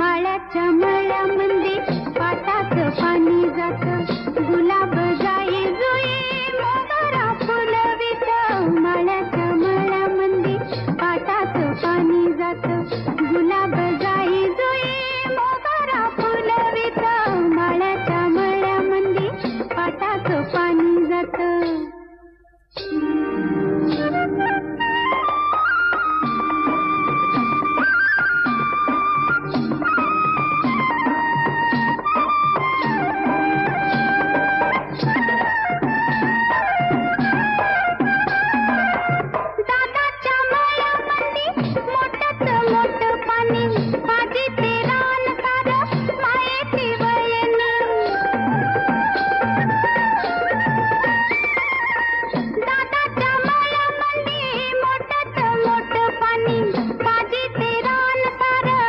माळ्याच्या मळ्यामध्ये पाटाच पाणी जात. गुलाब जाई जुई मोगरा फुलवित माळ्याच्या मळ्यामध्ये पाटाच पाणी जात. गुलाब जाई जुई मोगरा फुलवित माळ्याच्या मळ्यामध्ये पाटाच पाणी